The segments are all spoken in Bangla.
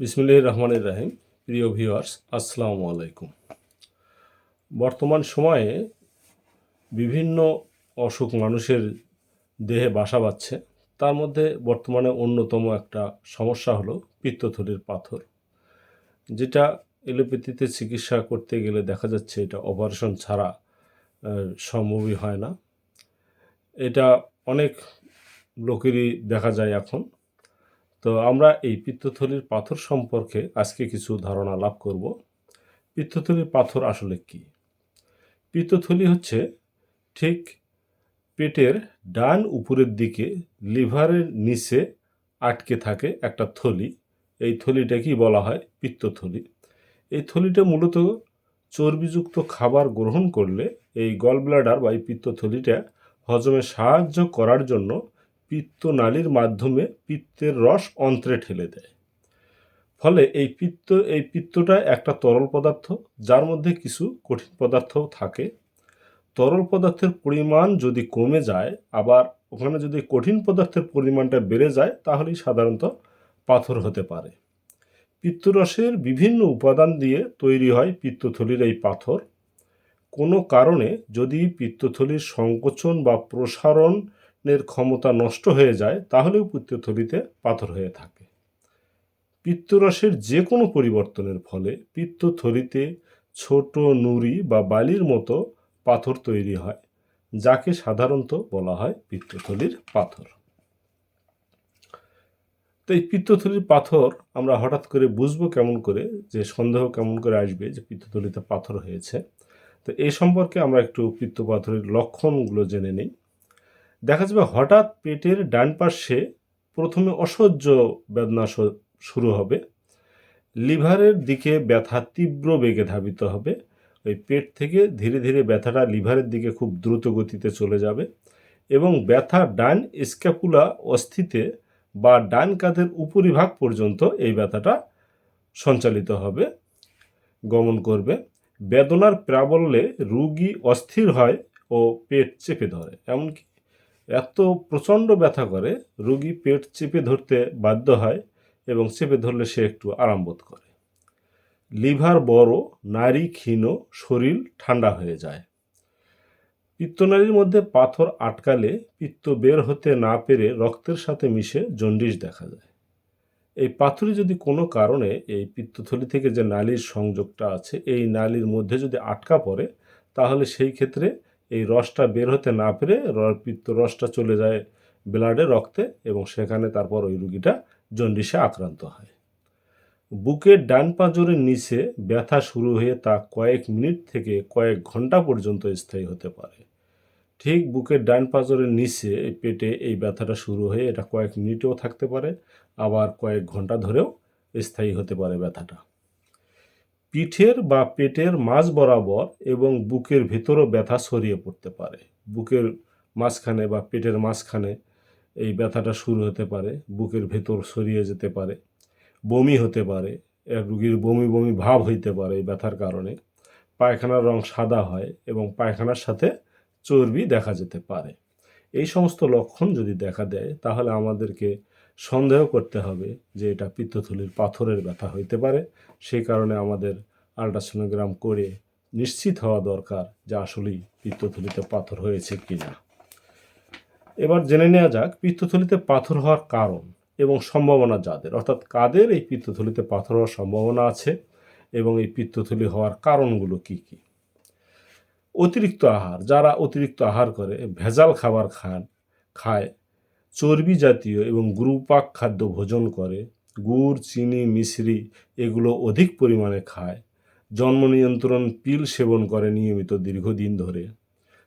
বিসমিল্লাহ রহমানের রাহিম। প্রিয় ভিউয়ার্স আসসালামু আলাইকুম। বর্তমান সময়ে বিভিন্ন অসুখ মানুষের দেহে বাসা বাঁধছে। তার মধ্যে বর্তমানে অন্যতম একটা সমস্যা হলো পিত্তথলির পাথর। যেটা এলোপ্যাথিতে চিকিৎসা করতে গেলে দেখা যাচ্ছে এটা অপারেশন ছাড়া সম্ভবই হয় না। এটা অনেক লোকেরই দেখা যায় এখন। তো আমরা এই পিত্তথলির পাথর সম্পর্কে আজকে কিছু ধারণা লাভ করব। পিত্তথলির পাথর আসলে কি? পিত্তথলি হচ্ছে ঠিক পেটের ডান উপরের দিকে লিভারের নিচে আটকে থাকে একটা থলি। এই থলিটাকেই বলা হয় পিত্তথলি। এই থলিটা মূলত চর্বিযুক্ত খাবার গ্রহণ করলে এই গল ব্লাডার বা এই পিত্তথলিটা হজমে সাহায্য করার জন্য পিত্তনালীর মাধ্যমে পিত্তের রস অন্ত্রে ঠেলে দেয়। ফলে এই পিত্ত, এই পিত্তটা একটা তরল পদার্থ, যার মধ্যে কিছু কঠিন পদার্থও থাকে। তরল পদার্থের পরিমাণ যদি কমে যায়, আবার ওখানে যদি কঠিন পদার্থের পরিমাণটা বেড়ে যায়, তাহলেই সাধারণত পাথর হতে পারে। পিত্তরসের বিভিন্ন উপাদান দিয়ে তৈরি হয় পিত্তথলির এই পাথর। কোনো কারণে যদি পিত্তথলির সংকোচন বা প্রসারণের ক্ষমতা নষ্ট হয়ে যায়, তাহলেও পিত্তথলিতে পাথর হয়ে থাকে। পিত্তরসের যে কোনো পরিবর্তনের ফলে পিত্তথলিতে ছোট নুড়ি বা বালির মতো পাথর তৈরি হয়, যাকে সাধারণত বলা হয় পিত্তথলির পাথর। তো এই পিত্তথলির পাথর আমরা হঠাৎ করে বুঝব কেমন করে, যে সন্দেহ কেমন করে আসবে যে পিত্তথলিতে পাথর হয়েছে। তো এই সম্পর্কে আমরা একটু পিত্ত পাথরের লক্ষণগুলো জেনে নিই। দেখা যাবে হঠাৎ পেটের ডান পাশে প্রথমে অসহ্য বেদনা শুরু হবে। লিভারের দিকে ব্যথা তীব্র বেগে ধাবিত হবে। ওই পেট থেকে ধীরে ধীরে ব্যথাটা লিভারের দিকে খুব দ্রুত গতিতে চলে যাবে এবং ব্যথা ডান স্ক্যাপুলা অস্থিতে বা ডান কাঁধের উপরিভাগ পর্যন্ত এই ব্যথাটা সঞ্চালিত হবে। গমন করবে। বেদনার প্রাবল্যে রুগী অস্থির হয় ও পেট চেপে ধরে। এমনকি এত প্রচণ্ড ব্যথা করে, রুগী পেট চেপে ধরতে বাধ্য হয় এবং চেপে ধরলে সে একটু আরাম বোধ করে। লিভার বড়, নারী ক্ষীণ, শরীর ঠান্ডা হয়ে যায়। পিত্তনালীর মধ্যে পাথর আটকালে পিত্ত বের হতে না পেরে রক্তের সাথে মিশে জন্ডিস দেখা যায়। এই পাথরে যদি কোনো কারণে এই পিত্তথলি থেকে যে নালীর সংযোগটা আছে, এই নালীর মধ্যে যদি আটকা পড়ে, তাহলে সেই ক্ষেত্রে এই রসটা বের হতে না পেরে পিত্ত, রসটা চলে যায় ব্লাডে, রক্তে এবং সেখানে তারপর ওই রুগীটা জন্ডিসে আক্রান্ত হয়। বুকের ডান পাঁজরের নিচে ব্যথা শুরু হয়ে তা কয়েক মিনিট থেকে কয়েক ঘণ্টা পর্যন্ত স্থায়ী হতে পারে। ঠিক বুকের ডান পাঁজরের নিচে পেটে এই ব্যথাটা শুরু হয়ে এটা কয়েক মিনিটেও থাকতে পারে, আবার কয়েক ঘণ্টা ধরেও স্থায়ী হতে পারে ব্যথাটা। পিঠের বা পেটের মাঝ বরাবর এবং বুকের ভেতরও ব্যথা ছড়িয়ে পড়তে পারে। বুকের মাঝখানে বা পেটের মাঝখানে এই ব্যথাটা শুরু হতে পারে, বুকের ভেতর ছড়িয়ে যেতে পারে, বমি হতে পারে রুগীর বমি বমি ভাব হইতে পারে এই ব্যথার কারণে। পায়খানার রং সাদা হয় এবং পায়খানার সাথে চর্বি দেখা যেতে পারে। এই সমস্ত লক্ষণ যদি দেখা দেয়, তাহলে আমাদেরকে সন্দেহ করতে হবে যে এটা পিত্তথলির পাথরের ব্যথা হইতে পারে। সেই কারণে আমাদের আল্ট্রাসোনোগ্রাম করে নিশ্চিত হওয়া দরকার যে আসলেই পিত্তথলিতে পাথর হয়েছে কি না এবার জেনে নেওয়া যাক পিত্তথলিতে পাথর হওয়ার কারণ এবং সম্ভাবনা যাদের। অর্থাৎ কাদের এই পিত্তথলিতে পাথর হওয়ার সম্ভাবনা আছে এবং এই পিত্তথলি হওয়ার কারণগুলো কি কি? অতিরিক্ত আহার, যারা অতিরিক্ত আহার করে, ভেজাল খাবার খান, খায়, চর্বি জাতীয় এবং গ্রুপাক খাদ্য ভোজন করে, গুড়, চিনি মিশ্রি এগুলো অধিক পরিমাণে খায়, জন্ম নিয়ন্ত্রণ পিল সেবন করে নিয়মিত দীর্ঘদিন ধরে।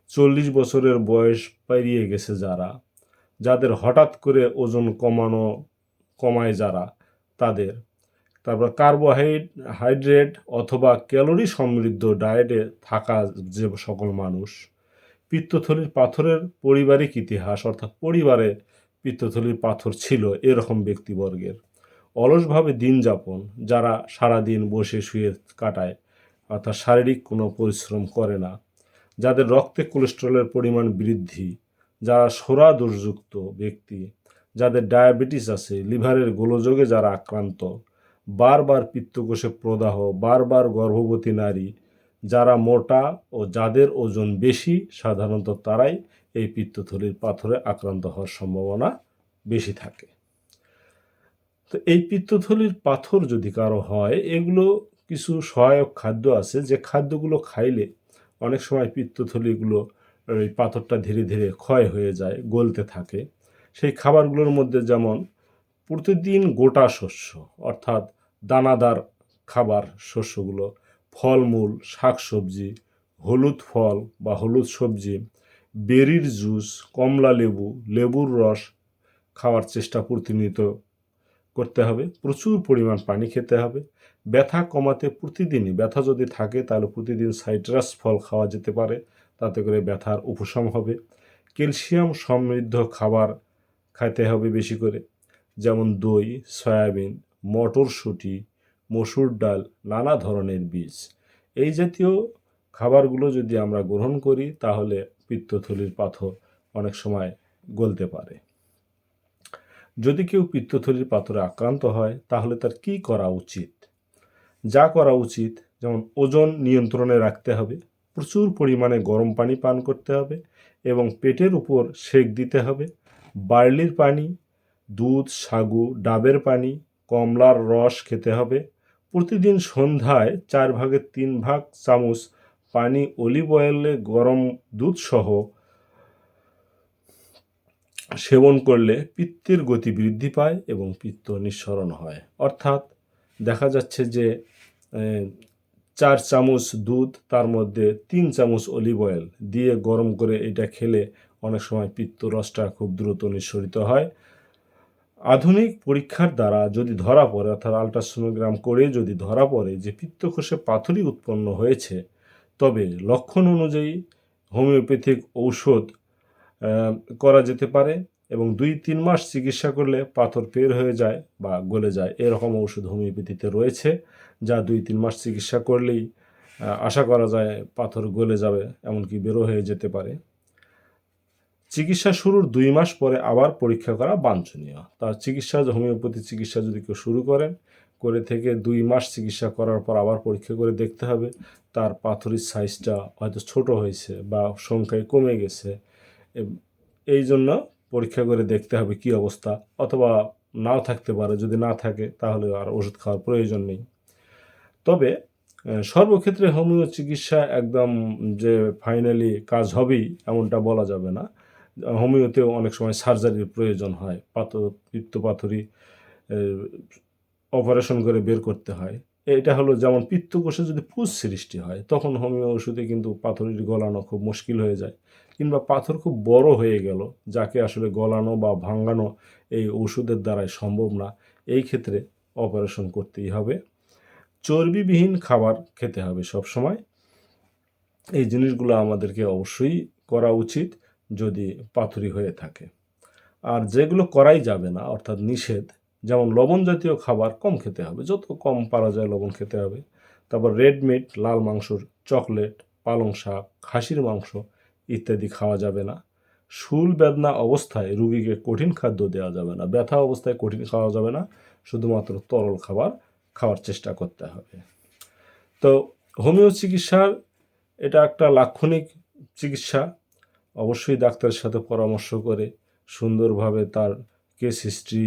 চল্লিশ বছরের বয়স পেরিয়ে গেছে যারা, যাদের হঠাৎ করে ওজন কমানো, কমায় যারা, তাদের তারপর কার্বোহাইড, হাইড্রেট অথবা ক্যালোরি সমৃদ্ধ ডায়েটে থাকা যে সকল মানুষ, পিত্তথলির পাথরের পারিবারিক ইতিহাস অর্থাৎ পরিবারে পিত্তথলির পাথর ছিল এরকম ব্যক্তিবর্গের। অলসভাবে দিন যাপন, যারা সারাদিন বসে শুয়ে কাটায়, অর্থাৎ শারীরিক কোনো পরিশ্রম করে না, যাদের রক্তে কোলেস্টেরলের পরিমাণ বৃদ্ধি, যারা সোরা দোষযুক্ত ব্যক্তি, যাদের ডায়াবেটিস আছে, লিভারের গোলযোগে যারা আক্রান্ত বারবার পিত্তকোষে প্রদাহ, বারবার গর্ভবতী নারী, যারা মোটা ও যাদের ওজন বেশি, সাধারণত তারাই এই পিত্তথলির পাথরে আক্রান্ত হওয়ার সম্ভাবনা বেশি থাকে। তো এই পিত্তথলির পাথর যদি কারও হয়, এগুলো কিছু সহায়ক খাদ্য আছে, যে খাদ্যগুলো খাইলে অনেক সময় পিত্তথলিগুলো এই পাথরটা ধীরে ধীরে ক্ষয় হয়ে যায়, গলতে থাকে। সেই খাবারগুলোর মধ্যে যেমন প্রতিদিন গোটা শস্য, অর্থাৎ দানাদার খাবার শস্যগুলো, ফলমূল, শাকসবজি, হলুদ ফল বা হলুদ সবজি, বেরির জুস, কমলা লেবু, লেবুর রস খাওয়ার চেষ্টা প্রতিনিয়ত করতে হবে। প্রচুর পরিমাণ পানি খেতে হবে। ব্যথা কমাতে প্রতিদিনই, ব্যথা যদি থাকে তাহলে প্রতিদিন সাইট্রাস ফল খাওয়া যেতে পারে। তাতে করে ব্যথার উপশম হবে। ক্যালসিয়াম সমৃদ্ধ খাবার খাইতে হবে বেশি করে। যেমন দই, সয়াবিন মটরশুঁটি, মসুর ডাল, নানা ধরনের বীজ। এই জাতীয় খাবারগুলো যদি আমরা গ্রহণ করি, তাহলে পিত্তথলির পাথর অনেক সময় গলতে পারে। যদি কেউ পিত্তথলির পাথরে আক্রান্ত হয়, তাহলে তার কি করা উচিত? যা করা উচিত, যেমন ওজন নিয়ন্ত্রণে রাখতে হবে, প্রচুর পরিমাণে গরম পানি পান করতে হবে এবং পেটের উপর সেক দিতে হবে, বার্লির পানি, দুধ, সাগু, ডাবের পানি কমলার রস খেতে হবে। প্রতিদিন সন্ধ্যায় চার ভাগের তিন ভাগ চামচ পানি অলিভ অয়েলে গরম দুধ সহ সেবন করলে পিত্তের গতি বৃদ্ধি পায় এবং পিত্ত নিঃসরণ হয়। অর্থাৎ দেখা যাচ্ছে যে চার চামচ দুধ, তার মধ্যে তিন চামচ অলিভ অয়েল দিয়ে গরম করে এটা খেলে অনেক সময় পিত্ত রসটা খুব দ্রুত নিঃসরিত হয়। আধুনিক পরীক্ষার দ্বারা যদি ধরা পড়ে, অর্থাৎ আলট্রাসোনোগ্রাম করে যদি ধরা পড়ে যে পিত্তকোষে পাথরই উৎপন্ন হয়েছে, তবে লক্ষণ অনুযায়ী হোমিওপ্যাথিক ঔষধ করা যেতে পারে এবং দুই তিন মাস চিকিৎসা করলে পাথর বের হয়ে যায় বা গলে যায়। এরকম ওষুধ হোমিওপ্যাথিতে রয়েছে, যা দুই তিন মাস চিকিৎসা করলেই আশা করা যায় পাথর গলে যাবে, এমনকি বেরো হয়ে যেতে পারে। চিকিৎসা শুরুর দুই মাস পরে আবার পরীক্ষা করা বাঞ্ছনীয়। তার চিকিৎসা, হোমিওপ্যাথি চিকিৎসা যদি কেউ শুরু করেন, করে থেকে দুই মাস চিকিৎসা করার পর আবার পরীক্ষা করে দেখতে হবে। তার পাথরের সাইজটা হয়তো ছোট হয়েছে বা সংখ্যায় কমে গেছে। এই জন্য পরীক্ষা করে দেখতে হবে কি অবস্থা। অথবা নাও থাকতে পারে, যদি না থাকে তাহলে আর ওষুধ খাওয়ার প্রয়োজন নেই। তবে সর্বক্ষেত্রে হোমিও চিকিৎসা একদম যে ফাইনালি কাজ হবেই এমনটা বলা যাবে না। হোমিওতেও অনেক সময় সার্জারির প্রয়োজন হয়, পাথর, পিত্ত পাথরি অপারেশন করে বের করতে হয়। এটা হলো যেমন পিত্তকোষে যদি পুষ সৃষ্টি হয়, তখন হোমিও ওষুধে কিন্তু পাথরির গলানো খুব মুশকিল হয়ে যায়। কিংবা পাথর খুব বড় হয়ে গেল, যাকে আসলে গলানো বা ভাঙানো এই ওষুধের দ্বারাই সম্ভব না, এই ক্ষেত্রে অপারেশন করতেই হবে। চর্বিবিহীন খাবার খেতে হবে সব সময় এই জিনিসগুলো আমাদেরকে অবশ্যই করা উচিত। যদি পাথরি হয়ে থাকে। আর যেগুলো করাই যাবে না, অর্থাৎ নিষেধ, যেমন লবণ জাতীয় খাবার কম খেতে হবে, যত কম পারা যায় লবণ খেতে হবে। তারপর রেড মিট লাল মাংসর চকলেট পালং শাক, খাসির মাংস ইত্যাদি খাওয়া যাবে না। শুল বেদনা অবস্থায় রুগীকে কঠিন খাদ্য দেওয়া যাবে না, ব্যথা অবস্থায় কঠিন খাওয়া যাবে না, শুধুমাত্র তরল খাবার খাওয়ার চেষ্টা করতে হবে। তো হোমিও চিকিৎসার এটা একটা লাক্ষণিক চিকিৎসা অবশ্যই ডাক্তারের সাথে পরামর্শ করে সুন্দরভাবে তার কেস হিস্ট্রি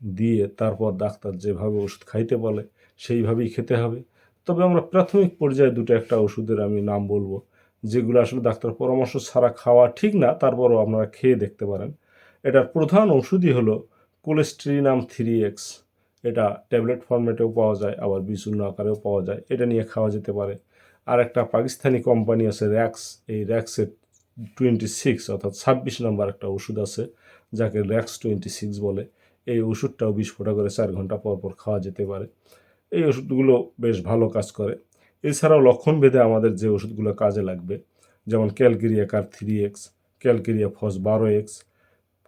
দিয়ে তারপর ডাক্তার যেভাবে ওষুধ খাইতে বলে, সেইভাবেই খেতে হবে। তবে আমরা প্রাথমিক পর্যায়ে দুটো একটা ওষুধের আমি নাম বলব, যেগুলো আসলে ডাক্তার পরামর্শ ছাড়া খাওয়া ঠিক না, তারপরও আপনারা খেয়ে দেখতে পারেন। এটার প্রধান ওষুধই হলো কোলেস্ট্রিনাম থ্রি এক্স এটা ট্যাবলেট ফর্মেটেও পাওয়া যায়, আবার বিচূর্ণ আকারেও পাওয়া যায়। এটা নিয়ে খাওয়া যেতে পারে। আর একটা পাকিস্তানি কোম্পানি আছে র্যাক্স এই র্যাক্সের টোয়েন্টি সিক্স, অর্থাৎ ছাব্বিশ নম্বর একটা ওষুধ আছে, যাকে র্যাক্স টোয়েন্টি সিক্স বলে। এই ওষুধটাও বিশ করে চার ঘণ্টা পর পর খাওয়া যেতে পারে। এই ওষুধগুলো বেশ ভালো কাজ করে। এছাড়াও লক্ষণ ভেদে আমাদের যে ওষুধগুলো কাজে লাগবে, যেমন calcarea carb three X, calcarea phos বারো X,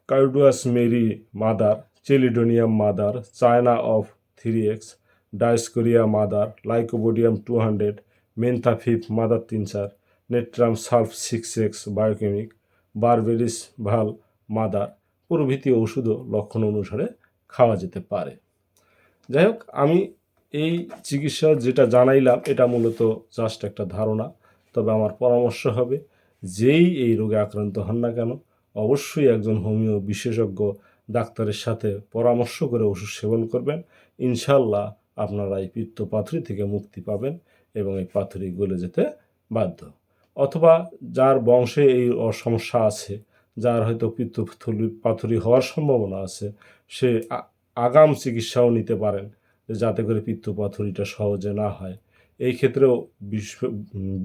carduus mary mother, chelidonium mother, china of three X, dioscorea mother, lycopodium two hundred, mentha pip mother তিন চার natrum sulph six X biochemic berberis ভালো মাদার প্রভৃতি ওষুধও লক্ষণ অনুসারে খাওয়া যেতে পারে। যাই হোক, আমি এই চিকিৎসা যেটা জানাইলাম, এটা মূলত জাস্ট একটা ধারণা। তবে আমার পরামর্শ হবে, যেই এই রোগে আক্রান্ত হন না কেন, অবশ্যই একজন হোমিও বিশেষজ্ঞ ডাক্তারের সাথে পরামর্শ করে ওষুধ সেবন করবেন। ইনশাল্লাহ আপনারা এই পিত্ত পাথরি থেকে মুক্তি পাবেন এবং এই পাথরি গলে যেতে বাধ্য। অথবা যার বংশে এই সমস্যা আছে, যার হয়তো পিত্ত পাথরি হওয়ার সম্ভাবনা আছে, সে আগাম চিকিৎসাও নিতে পারেন যাতে করে পিত্ত পাথরিটা সহজে না হয়। এই ক্ষেত্রেও বিশ্ব,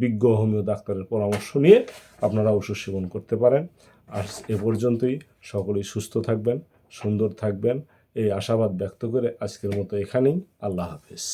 বিজ্ঞ হোমিও ডাক্তারের পরামর্শ নিয়ে আপনারা ওষুধ সেবন করতে পারেন। আর এ পর্যন্তই, সকলেই সুস্থ থাকবেন, সুন্দর থাকবেন, এই আশাবাদ ব্যক্ত করে আজকের মতো এখানেই, আল্লাহ হাফেজ।